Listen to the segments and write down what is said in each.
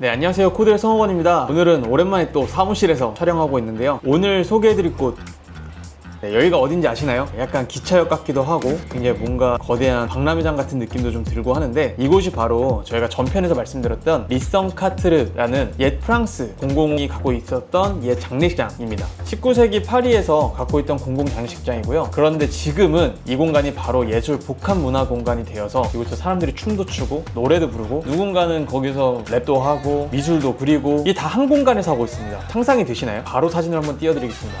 네, 안녕하세요. 코드의 성호건입니다. 오늘은 오랜만에 또 사무실에서 촬영하고 있는데요. 오늘 소개해드릴 곳. 네, 여기가 어딘지 아시나요? 약간 기차역 같기도 하고 굉장히 뭔가 거대한 박람회장 같은 느낌도 좀 들고 하는데 이곳이 바로 저희가 전편에서 말씀드렸던 리성 카트르라는 옛 프랑스 공공이 갖고 있었던 옛 장례식장입니다. 19세기 파리에서 갖고 있던 공공 장례식장이고요. 그런데 지금은 이 공간이 바로 예술 복합 문화 공간이 되어서 이곳에서 사람들이 춤도 추고 노래도 부르고 누군가는 거기서 랩도 하고 미술도 그리고 이게 다 한 공간에서 하고 있습니다. 상상이 되시나요? 바로 사진을 한번 띄워드리겠습니다.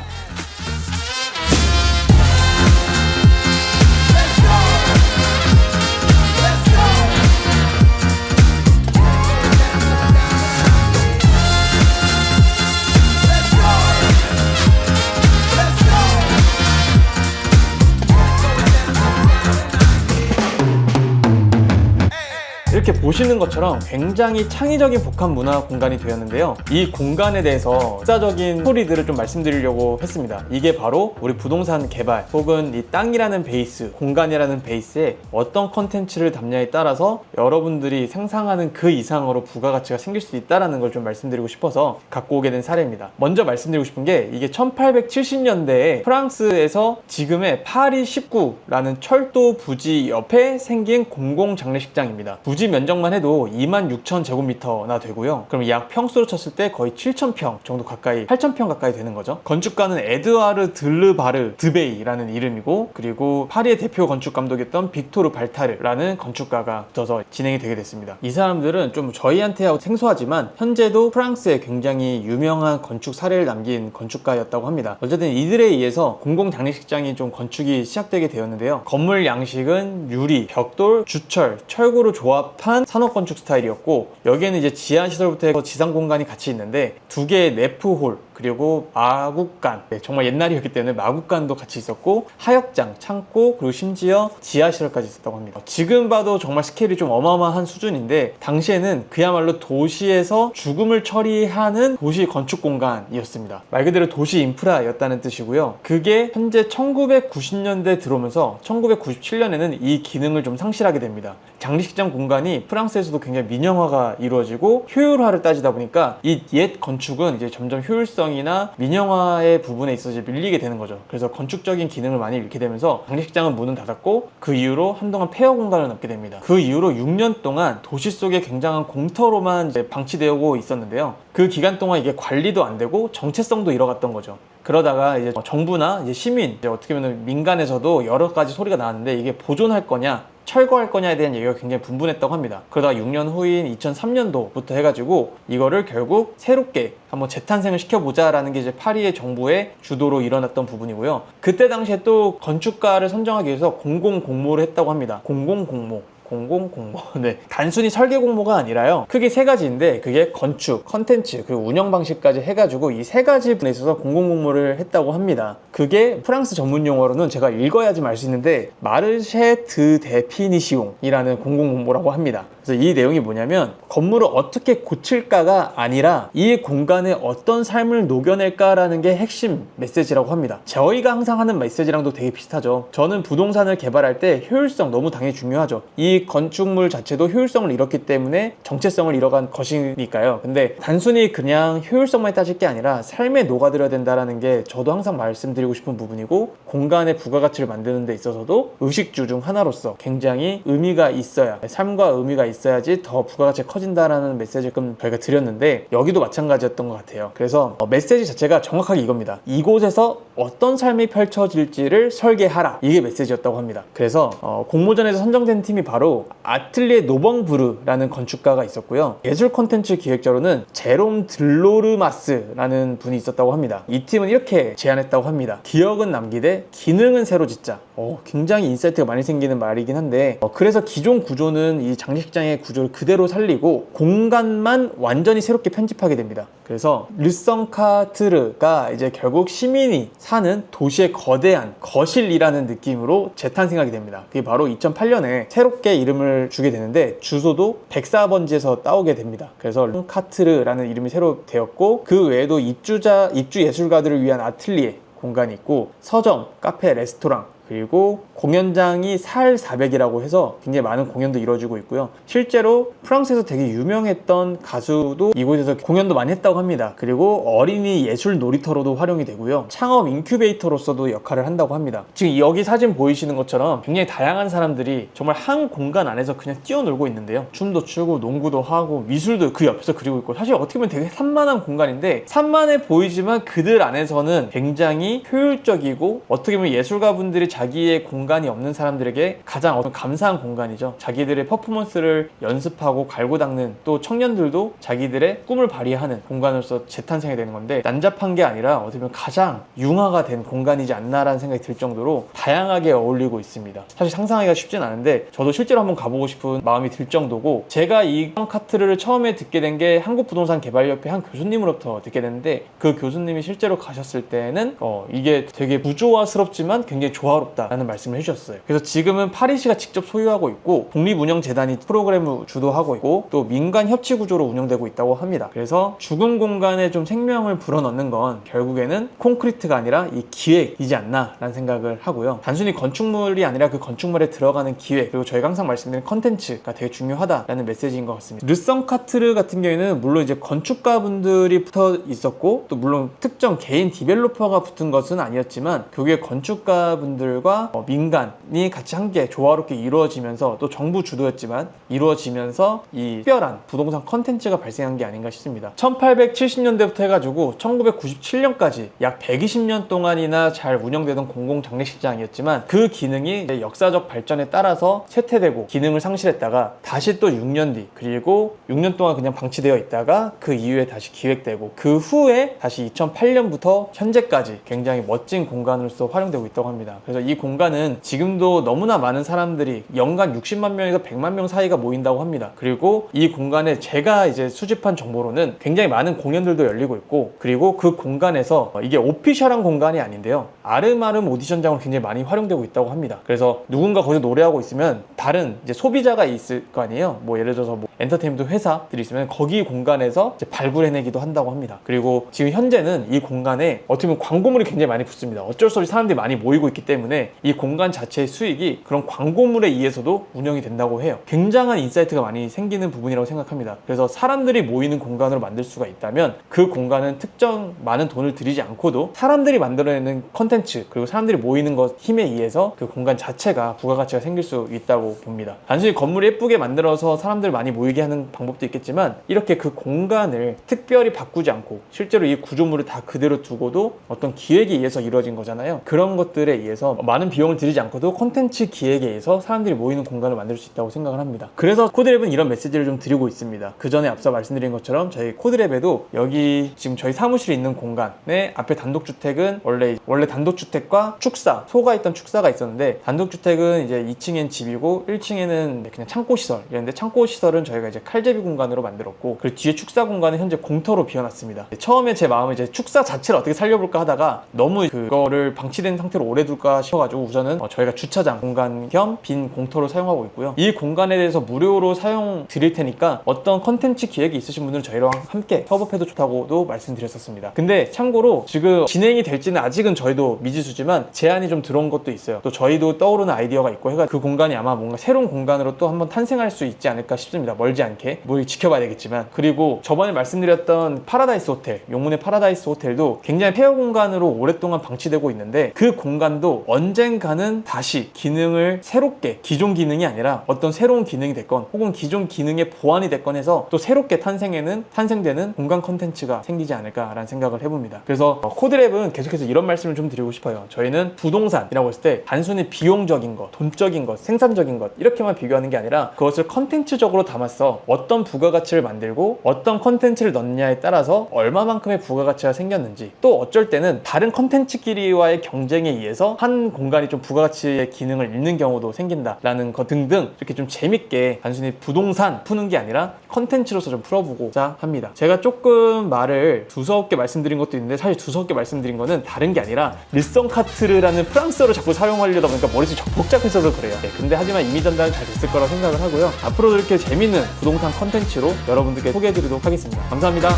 이렇게 보시는 것처럼 굉장히 창의적인 복합 문화 공간이 되었는데요. 이 공간에 대해서 역사적인 스토리들을 좀 말씀드리려고 했습니다. 이게 바로 우리 부동산 개발 혹은 이 땅이라는 베이스, 공간이라는 베이스에 어떤 컨텐츠를 담냐에 따라서 여러분들이 상상하는 그 이상으로 부가가치가 생길 수 있다는 걸 좀 말씀드리고 싶어서 갖고 오게 된 사례입니다. 먼저 말씀드리고 싶은 게 이게 1870년대에 프랑스에서 지금의 파리 19라는 철도 부지 옆에 생긴 공공 장례식장입니다. 부지 면적만 해도 2만 6천 제곱미터나 되고요. 그럼 약 평수로 쳤을 때 거의 7천 평 정도 가까이, 8천 평 가까이 되는 거죠. 건축가는 에드와르 들르바르 드베이라는 이름이고 그리고 파리의 대표 건축 감독이었던 빅토르 발타르라는 건축가가 붙어서 진행이 되게 됐습니다. 이 사람들은 좀 저희한테하고 생소하지만 현재도 프랑스에 굉장히 유명한 건축 사례를 남긴 건축가였다고 합니다. 어쨌든 이들에 의해서 공공 장례식장이 좀 건축이 시작되게 되었는데요. 건물 양식은 유리, 벽돌, 주철, 철구로 조합 한 산업 건축 스타일이었고 여기에는 이제 지하 시설부터 해서 지상 공간이 같이 있는데 두 개의 네프홀 그리고 마국간 네, 정말 옛날이었기 때문에 마국간도 같이 있었고 하역장, 창고 그리고 심지어 지하 시설까지 있었다고 합니다. 지금 봐도 정말 스케일이 좀 어마어마한 수준인데 당시에는 그야말로 도시에서 죽음을 처리하는 도시 건축 공간이었습니다. 말 그대로 도시 인프라였다는 뜻이고요. 그게 현재 1990년대 들어오면서 1997년에는 이 기능을 좀 상실하게 됩니다. 장례식장 공간 이 프랑스에서도 굉장히 민영화가 이루어지고 효율화를 따지다 보니까 이 옛 건축은 이제 점점 효율성이나 민영화의 부분에 있어서 밀리게 되는 거죠. 그래서 건축적인 기능을 많이 잃게 되면서 장례식장은 문은 닫았고 그 이후로 한동안 폐허 공간을 넣게 됩니다. 그 이후로 6년 동안 도시 속에 굉장한 공터로만 방치되고 있었는데요. 그 기간 동안 이게 관리도 안 되고 정체성도 잃어갔던 거죠. 그러다가 이제 정부나 이제 시민, 이제 어떻게 보면 민간에서도 여러 가지 소리가 나왔는데 이게 보존할 거냐, 철거할 거냐에 대한 얘기가 굉장히 분분했다고 합니다. 그러다가 6년 후인 2003년도부터 해가지고 이거를 결국 새롭게 한번 재탄생을 시켜보자라는 게 이제 파리의 정부의 주도로 일어났던 부분이고요. 그때 당시에 또 건축가를 선정하기 위해서 공공 공모를 했다고 합니다. 공공 공모. 공공 공모. 네. 단순히 설계 공모가 아니라요. 크게 세 가지인데 그게 건축, 컨텐츠, 그리고 운영 방식까지 해가지고 이 세 가지 분에 있어서 공공 공모를 했다고 합니다. 그게 프랑스 전문 용어로는 제가 읽어야지 알 수 있는데 마르쉐 드 데피니시옹이라는 공공 공모라고 합니다. 그래서 이 내용이 뭐냐면 건물을 어떻게 고칠까가 아니라 이 공간에 어떤 삶을 녹여낼까라는 게 핵심 메시지라고 합니다. 저희가 항상 하는 메시지랑도 되게 비슷하죠. 저는 부동산을 개발할 때 효율성 너무 당연히 중요하죠. 이 건축물 자체도 효율성을 잃었기 때문에 정체성을 잃어간 것이니까요. 근데 단순히 그냥 효율성만 따질 게 아니라 삶에 녹아들어야 된다라는 게 저도 항상 말씀드리고 싶은 부분이고 공간의 부가가치를 만드는 데 있어서도 의식주 중 하나로서 굉장히 의미가 있어야 삶과 의미가 있어야 지 더 부가가치가 커진다라는 메시지를 좀 저희가 드렸는데 여기도 마찬가지였던 것 같아요. 그래서 어, 메시지 자체가 정확하게 이겁니다. 이곳에서 어떤 삶이 펼쳐질지를 설계하라. 이게 메시지였다고 합니다. 그래서 어, 공모전에서 선정된 팀이 바로 아틀리에 노벙브르라는 건축가가 있었고요. 예술 콘텐츠 기획자로는 제롬 들로르마스라는 분이 있었다고 합니다. 이 팀은 이렇게 제안했다고 합니다. 기억은 남기되 기능은 새로 짓자. 어, 굉장히 인사이트가 많이 생기는 말이긴 한데 어, 그래서 기존 구조는 이 장례식장의 구조를 그대로 살리고 공간만 완전히 새롭게 편집하게 됩니다. 그래서 르성카트르가 이제 결국 시민이 사는 도시의 거대한 거실이라는 느낌으로 재탄생하게 됩니다. 그게 바로 2008년에 새롭게 이름을 주게 되는데 주소도 104번지에서 따오게 됩니다. 그래서 르성카트르라는 이름이 새로 되었고 그 외에도 입주자 입주 예술가들을 위한 아틀리에 공간이 있고 서점, 카페, 레스토랑 그리고 공연장이 살 400이라고 해서 굉장히 많은 공연도 이루어지고 있고요. 실제로 프랑스에서 되게 유명했던 가수도 이곳에서 공연도 많이 했다고 합니다. 그리고 어린이 예술 놀이터로도 활용이 되고요. 창업 인큐베이터로서도 역할을 한다고 합니다. 지금 여기 사진 보이시는 것처럼 굉장히 다양한 사람들이 정말 한 공간 안에서 그냥 뛰어놀고 있는데요. 춤도 추고 농구도 하고 미술도 그 옆에서 그리고 있고 사실 어떻게 보면 되게 산만한 공간인데 산만해 보이지만 그들 안에서는 굉장히 효율적이고 어떻게 보면 예술가분들이 자기의 공간이 없는 사람들에게 가장 어떤 감사한 공간이죠. 자기들의 퍼포먼스를 연습하고 갈고 닦는 또 청년들도 자기들의 꿈을 발휘하는 공간으로서 재탄생이 되는 건데 난잡한 게 아니라 어떻게 보면 가장 융화가 된 공간이지 않나라는 생각이 들 정도로 다양하게 어울리고 있습니다. 사실 상상하기가 쉽진 않은데 저도 실제로 한번 가보고 싶은 마음이 들 정도고 제가 이 카트를 처음에 듣게 된 게 한국부동산개발협회 한 교수님으로부터 듣게 됐는데 그 교수님이 실제로 가셨을 때는 어, 이게 되게 부조화스럽지만 굉장히 조화롭 다라는 말씀을 해주셨어요. 그래서 지금은 파리시가 직접 소유하고 있고 독립운영재단이 프로그램을 주도하고 있고 또 민간 협치 구조로 운영되고 있다고 합니다. 그래서 죽은 공간에 좀 생명을 불어넣는 건 결국에는 콘크리트가 아니라 이 기획이지 않나라는 생각을 하고요. 단순히 건축물이 아니라 그 건축물에 들어가는 기획 그리고 저희가 항상 말씀드린 컨텐츠가 되게 중요하다라는 메시지인 것 같습니다. 르성 카트르 같은 경우에는 물론 이제 건축가분들이 붙어 있었고 또 물론 특정 개인 디벨로퍼가 붙은 것은 아니었지만 교계 건축가분들 과 어, 민간이 같이 함께 조화롭게 이루어지면서 또 정부 주도였지만 이루어지면서 이 특별한 부동산 컨텐츠가 발생한 게 아닌가 싶습니다. 1870년대부터 해가지고 1997년까지 약 120년 동안이나 잘 운영되던 공공장례식장이었지만 그 기능이 역사적 발전에 따라서 쇠퇴되고 기능을 상실했다가 다시 또 6년 뒤 그리고 6년 동안 그냥 방치되어 있다가 그 이후에 다시 기획되고 그 후에 다시 2008년부터 현재까지 굉장히 멋진 공간으로서 활용되고 있다고 합니다. 그래서 이 공간은 지금도 너무나 많은 사람들이 연간 60만 명에서 100만 명 사이가 모인다고 합니다. 그리고 이 공간에 제가 이제 수집한 정보로는 굉장히 많은 공연들도 열리고 있고 그리고 그 공간에서 이게 오피셜한 공간이 아닌데요. 아름아름 오디션장으로 굉장히 많이 활용되고 있다고 합니다. 그래서 누군가 거기서 노래하고 있으면 다른 이제 소비자가 있을 거 아니에요. 뭐 예를 들어서 뭐 엔터테인먼트 회사들이 있으면 거기 공간에서 발굴해내기도 한다고 합니다. 그리고 지금 현재는 이 공간에 어떻게 보면 광고물이 굉장히 많이 붙습니다. 어쩔 수 없이 사람들이 많이 모이고 있기 때문에 이 공간 자체의 수익이 그런 광고물에 의해서도 운영이 된다고 해요. 굉장한 인사이트가 많이 생기는 부분이라고 생각합니다. 그래서 사람들이 모이는 공간으로 만들 수가 있다면 그 공간은 특정 많은 돈을 들이지 않고도 사람들이 만들어내는 컨텐츠 그리고 사람들이 모이는 것 힘에 의해서 그 공간 자체가 부가가치가 생길 수 있다고 봅니다. 단순히 건물을 예쁘게 만들어서 사람들 많이 모이게 하는 방법도 있겠지만 이렇게 그 공간을 특별히 바꾸지 않고 실제로 이 구조물을 다 그대로 두고도 어떤 기획에 의해서 이루어진 거잖아요. 그런 것들에 의해서 많은 비용을 들이지 않고도 콘텐츠 기획에 의해서 사람들이 모이는 공간을 만들 수 있다고 생각을 합니다. 그래서 코드랩은 이런 메시지를 좀 드리고 있습니다. 그 전에 앞서 말씀드린 것처럼 저희 코드랩에도 여기 지금 저희 사무실에 있는 공간에 앞에 단독주택은 원래 원래 단독주택과 축사 소가 있던 축사가 있었는데 단독주택은 이제 2층엔 집이고 1층에는 그냥 창고 시설이었는데 창고 시설은 저희가 이제 칼제비 공간으로 만들었고 그리고 뒤에 축사 공간은 현재 공터로 비워놨습니다. 처음에 제 마음은 이제 축사 자체를 어떻게 살려볼까 하다가 너무 그거를 방치된 상태로 오래 둘까 싶어가지고 우선은 어, 저희가 주차장 공간 겸 빈 공터로 사용하고 있고요. 이 공간에 대해서 무료로 사용 드릴 테니까 어떤 컨텐츠 기획이 있으신 분들은 저희랑 함께 협업해도 좋다고도 말씀드렸었습니다. 근데 참고로 지금 진행이 될지는 아직은 저희도 미지수지만 제안이 좀 들어온 것도 있어요. 또 저희도 떠오르는 아이디어가 있고 해가 그 공간이 아마 뭔가 새로운 공간으로 또 한번 탄생할 수 있지 않을까 싶습니다. 멀지 않게 뭐 지켜봐야 되겠지만 그리고 저번에 말씀드렸던 파라다이스 호텔 용문의 파라다이스 호텔도 굉장히 폐허 공간으로 오랫동안 방치되고 있는데 그 공간도 언젠가는 다시 기능을 새롭게 기존 기능이 아니라 어떤 새로운 기능이 됐건 혹은 기존 기능의 보완이 됐건 해서 또 새롭게 탄생에는 탄생되는 공간 컨텐츠가 생기지 않을까라는 생각을 해봅니다. 그래서 어, 코드랩은 계속해서 이런 말씀을 좀 드리고 싶어요. 저희는 부동산이라고 했을 때 단순히 비용적인 것, 돈적인 것, 생산적인 것 이렇게만 비교하는 게 아니라 그것을 컨텐츠적으로 담아서 어떤 부가가치를 만들고 어떤 컨텐츠를 넣느냐에 따라서 얼마만큼의 부가가치가 생겼는지 또 어쩔 때는 다른 컨텐츠끼리와의 경쟁에 의해서 한 공간이 좀 부가가치의 기능을 잃는 경우도 생긴다라는 것 등등 이렇게 좀 재밌게 단순히 부동산 푸는 게 아니라 컨텐츠로서 좀 풀어보고자 합니다. 제가 조금 말을 두서없게 말씀드린 것도 있는데 사실 두서없게 말씀드린 거는 다른 게 아니라 르성카트르라는 프랑스어를 자꾸 사용하려다 보니까 머릿속이 좀 복잡해져서 그래요. 네, 근데 하지만 이미 전달은 잘 됐을 거라고 생각을 하고요. 앞으로도 이렇게 재밌는 부동산 컨텐츠로 여러분들께 소개해드리도록 하겠습니다. 감사합니다.